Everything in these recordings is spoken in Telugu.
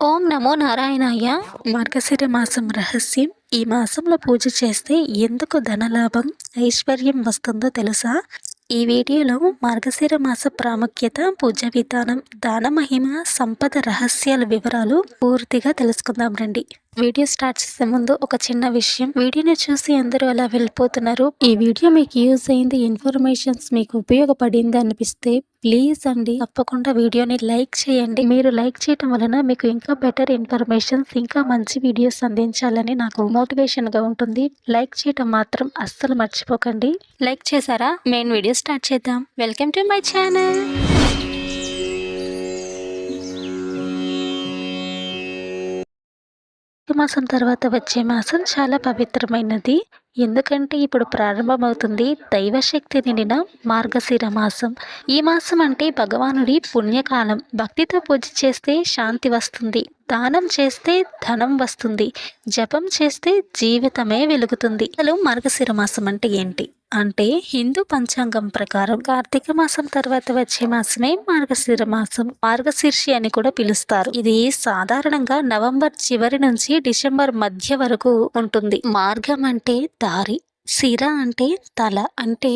ఓం నమో నారాయణాయ. మార్గశిర మాసం రహస్యం. ఈ మాసంలో పూజ చేస్తే ఎందుకు ధనలాభం ఐశ్వర్యం వస్తుందో తెలుసా? ఈ వీడియోలో మార్గశిర మాస ప్రాముఖ్యత పూజ విధానం దాన మహిమ సంపద రహస్యాల వివరాలు పూర్తిగా తెలుసుకుందాం రండి. వీడియో స్టార్ట్ చేసే ముందు ఒక చిన్న విషయం. వీడియోని చూసి అందరూ అలా వెళ్ళిపోతున్నారు. ఈ వీడియో మీకు యూజ్ అయింది ఇన్ఫర్మేషన్స్ మీకు ఉపయోగపడింది అనిపిస్తే ప్లీజ్ అండి తప్పకుండా వీడియోని లైక్ చేయండి. మీరు లైక్ చేయటం వలన మీకు ఇంకా బెటర్ ఇన్ఫర్మేషన్స్ ఇంకా మంచి వీడియోస్ అందించాలని నాకు మోటివేషన్గా ఉంటుంది. లైక్ చేయటం మాత్రం అస్సలు మర్చిపోకండి. లైక్ చేశారా? మెయిన్ వీడియో స్టార్ట్ చేద్దాం. Welcome to my channel. మాసం తర్వాత వచ్చే మాసం చాలా పవిత్రమైనది. ఎందుకంటే ఇప్పుడు ప్రారంభమవుతుంది దైవశక్తి నిండిన మార్గశిర మాసం. ఈ మాసం అంటే భగవానుడి పుణ్యకాలం. భక్తితో పూజ చేస్తే శాంతి వస్తుంది. దానం చేస్తే ధనం వస్తుంది. జపం చేస్తే జీవితమే వెలుగుతుంది. అసలు మార్గశిర మాసం అంటే ఏంటి? అంటే హిందూ పంచాంగం ప్రకారం కార్తీక మాసం తర్వాత వచ్చే మాసమే మార్గశిర మాసం మార్గశీర్షి అని కూడా పిలుస్తారు. ఇది సాధారణంగా నవంబర్ చివరి నుంచి డిసెంబర్ మధ్య వరకు ఉంటుంది. మార్గం అంటే దారి శిర అంటే తల. అంటే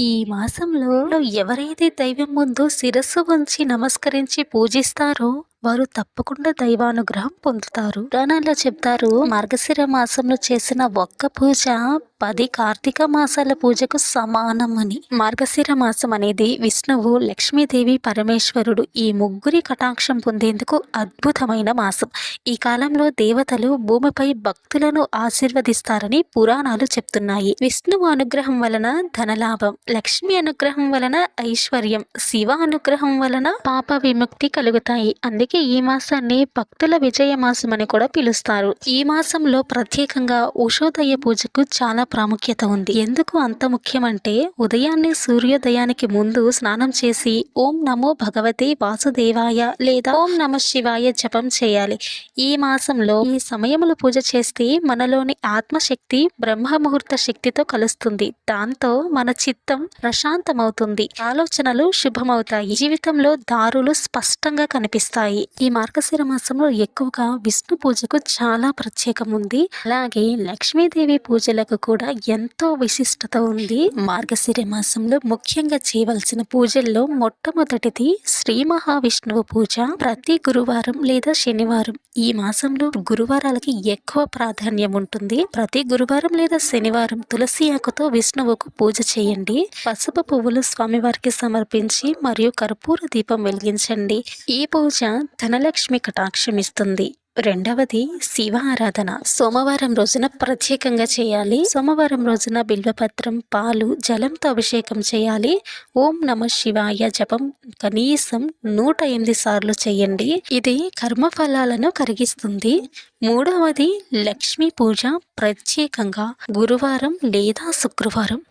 ఈ మాసంలో ఎవరైతే దైవం ముందు శిరస్సు ఉంచి నమస్కరించి పూజిస్తారో వారు తప్పకుండా దైవానుగ్రహం పొందుతారు. పురాణాల్లో చెప్తారు మార్గశిర మాసంలో చేసిన ఒక్క పూజ పది కార్తీక మాసాల పూజకు సమానం అని మార్గశిర మాసం అనేది విష్ణువు లక్ష్మీదేవి పరమేశ్వరుడు ఈ ముగ్గురి కటాక్షం పొందేందుకు అద్భుతమైన మాసం. ఈ కాలంలో దేవతలు భూమిపై భక్తులను ఆశీర్వదిస్తారని పురాణాలు చెప్తున్నాయి. విష్ణువు అనుగ్రహం వలన ధనలాభం లక్ష్మి అనుగ్రహం వలన ఐశ్వర్యం శివ అనుగ్రహం వలన పాప విముక్తి కలుగుతాయి. అందుకే అందుకే ఈ మాసాన్ని భక్తుల విజయ మాసం అని కూడా పిలుస్తారు. ఈ మాసంలో ప్రత్యేకంగా ఉషోదయ పూజకు చాలా ప్రాముఖ్యత ఉంది. ఎందుకు అంత ముఖ్యమంటే ఉదయాన్నే సూర్యోదయానికి ముందు స్నానం చేసి ఓం నమో భగవతి వాసుదేవాయ లేదా ఓం నమ శివాయ జపం చేయాలి. ఈ మాసంలో ఈ సమయంలో పూజ చేస్తే మనలోని ఆత్మశక్తి బ్రహ్మ ముహూర్త శక్తితో కలుస్తుంది. దాంతో మన చిత్తం ప్రశాంతమవుతుంది. ఆలోచనలు శుభమవుతాయి. జీవితంలో దారులు స్పష్టంగా కనిపిస్తాయి. ఈ మార్గశిర మాసంలో ఎక్కువగా విష్ణు పూజకు చాలా ప్రత్యేకం ఉంది అలాగే లక్ష్మీదేవి పూజలకు కూడా ఎంతో విశిష్టత ఉంది. మార్గశిర మాసంలో ముఖ్యంగా చేయవలసిన పూజల్లో మొట్టమొదటిది శ్రీ మహావిష్ణువు పూజ. ప్రతి గురువారం లేదా శనివారం ఈ మాసంలో గురువారాలకి ఎక్కువ ప్రాధాన్యం ఉంటుంది. ప్రతి గురువారం లేదా శనివారం తులసి ఆకుతో విష్ణువుకు పూజ చేయండి. పసుపు పువ్వులు స్వామివారికి సమర్పించి మరియు కర్పూర దీపం వెలిగించండి. ఈ పూజ ధనలక్ష్మి కటాక్షమిస్తుంది. రెండవది శివ ఆరాధన సోమవారం రోజున ప్రత్యేకంగా చేయాలి. సోమవారం రోజున బిల్వపత్రం పాలు జలంతో అభిషేకం చేయాలి. ఓం నమ శివాయ జపం కనీసం నూట ఎనిమిది సార్లు చేయండి. ఇది కర్మఫలాలను కరిగిస్తుంది. మూడవది లక్ష్మీ పూజ ప్రత్యేకంగా. గురువారం లేదా శుక్రవారం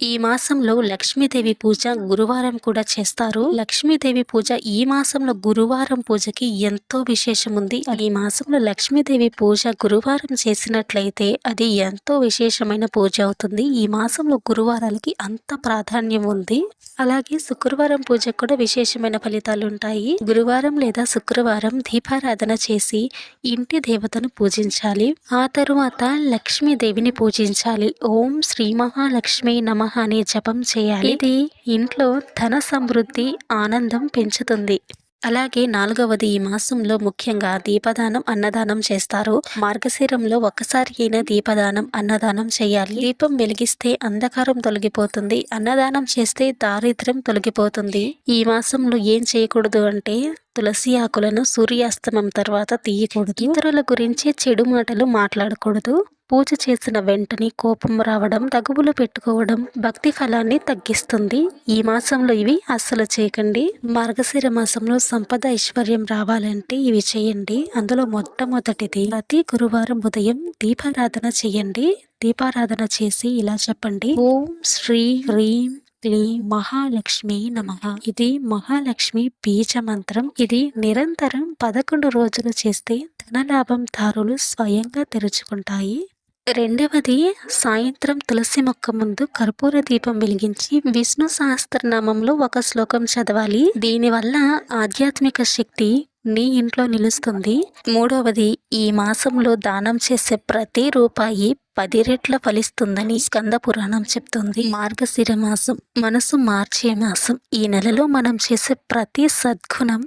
ఈ మాసంలో లక్ష్మీదేవి పూజ గురువారం కూడా చేస్తారు. లక్ష్మీదేవి పూజ ఈ మాసంలో గురువారం పూజకి ఎంతో విశేషం ఉంది. ఈ మాసంలో లక్ష్మీదేవి పూజ గురువారం చేసినట్లయితే అది ఎంతో విశేషమైన పూజ అవుతుంది. ఈ మాసంలో గురువారాలకి అంత ప్రాధాన్యం ఉంది. అలాగే శుక్రవారం పూజకు కూడా విశేషమైన ఫలితాలు ఉంటాయి. గురువారం లేదా శుక్రవారం దీపారాధన చేసి ఇంటి దేవతను పూజించాలి. ఆ తరువాత లక్ష్మీదేవిని పూజించాలి. ఓం శ్రీ మహాలక్ష్మి నమ అనే జపం చేయాలి. ఇది ఇంట్లో ధన సమృద్ధి ఆనందం పెంచుతుంది. అలాగే నాలుగవది ఈ మాసంలో ముఖ్యంగా దీపదానం అన్నదానం చేస్తారు. మార్గశిరంలో ఒక్కసారి అయినా దీపదానం అన్నదానం చేయాలి. దీపం వెలిగిస్తే అంధకారం తొలగిపోతుంది. అన్నదానం చేస్తే దారిద్ర్యం తొలగిపోతుంది. ఈ మాసంలో ఏం చేయకూడదు అంటే తులసి ఆకులను సూర్యాస్తమం తర్వాత తీయకూడదు. ఇతరుల గురించి చెడు మాటలు మాట్లాడకూడదు. పూజ చేసిన వెంటనే కోపం రావడం తగువులు పెట్టుకోవడం భక్తి ఫలాన్ని తగ్గిస్తుంది. ఈ మాసంలో ఇవి అస్సలు చేయకండి. మార్గశిర మాసంలో సంపద ఐశ్వర్యం రావాలంటే ఇవి చేయండి. అందులో మొట్టమొదటిది ప్రతి గురువారం ఉదయం దీపారాధన చేయండి. దీపారాధన చేసి ఇలా చెప్పండి. ఓం శ్రీ హ్రీం క్లీం మహాలక్ష్మి నమ. ఇది మహాలక్ష్మి బీజ మంత్రం. ఇది నిరంతరం పదకొండు రోజులు చేస్తే ధనలాభం దారులు స్వయంగా తెరుచుకుంటాయి. రెండవది సాయంత్రం తులసి మొక్క ముందు కర్పూర దీపం వెలిగించి విష్ణు సహస్రనామంలో ఒక శ్లోకం చదవాలి. దీనివల్ల ఆధ్యాత్మిక శక్తి నీ ఇంట్లో నిలుస్తుంది. మూడవది ఈ మాసంలో దానం చేసే ప్రతి రూపాయి పది రెట్ల ఫలిస్తుందని స్కంద పురాణం చెప్తుంది. మార్గశిర మాసం మనసు మార్చే మాసం. ఈ నెలలో మనం చేసే ప్రతి సద్గుణం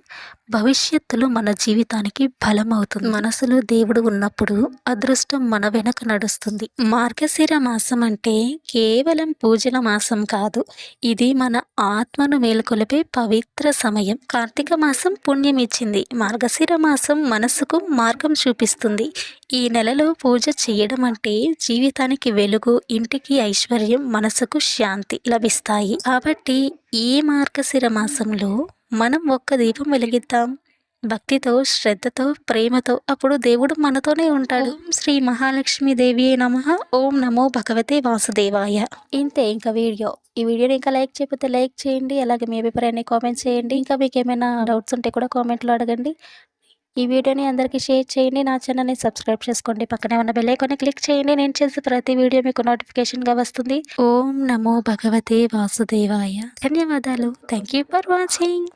భవిష్యత్తులో మన జీవితానికి బలం అవుతుంది మనసులో దేవుడు ఉన్నప్పుడు అదృష్టం మన వెనక నడుస్తుంది. మార్గశిర మాసం అంటే కేవలం పూజల మాసం కాదు. ఇది మన ఆత్మను మేలుకొలిపే పవిత్ర సమయం. కార్తీక మాసం పుణ్యం ఇచ్చింది మార్గశిర మాసం మనసుకు మార్గం చూపిస్తుంది. ఈ నెలలో పూజ చేయడం అంటే జీవితానికి వెలుగు ఇంటికి ఐశ్వర్యం మనసుకు శాంతి లభిస్తాయి. కాబట్టి ఈ మార్గశిర మాసంలో మనం ఒక్క దీపం వెలిగిద్దాం. భక్తితో శ్రద్ధతో ప్రేమతో అప్పుడు దేవుడు మనతోనే ఉంటాడు. శ్రీ మహాలక్ష్మి దేవి నమ. ఓం నమో భగవతే వాసుదేవాయ. ఇంతే ఇంకా వీడియో. ఈ వీడియోని ఇంకా లైక్ చేయకపోతే లైక్ చేయండి. అలాగే మీ అభిప్రాయాన్ని కామెంట్ చేయండి. ఇంకా మీకు ఏమైనా డౌట్స్ ఉంటే కూడా కామెంట్లో అడగండి. ఈ వీడియోని అందరికీ షేర్ చేయండి. నా ఛానల్ని సబ్స్క్రైబ్ చేసుకోండి. పక్కనే ఉన్న బెల్ క్లిక్ చేయండి. నేను చేసే ప్రతి వీడియో మీకు నోటిఫికేషన్గా వస్తుంది. ఓం నమో భగవతే వాసుదేవాయ. ధన్యవాదాలు. Thank you for watching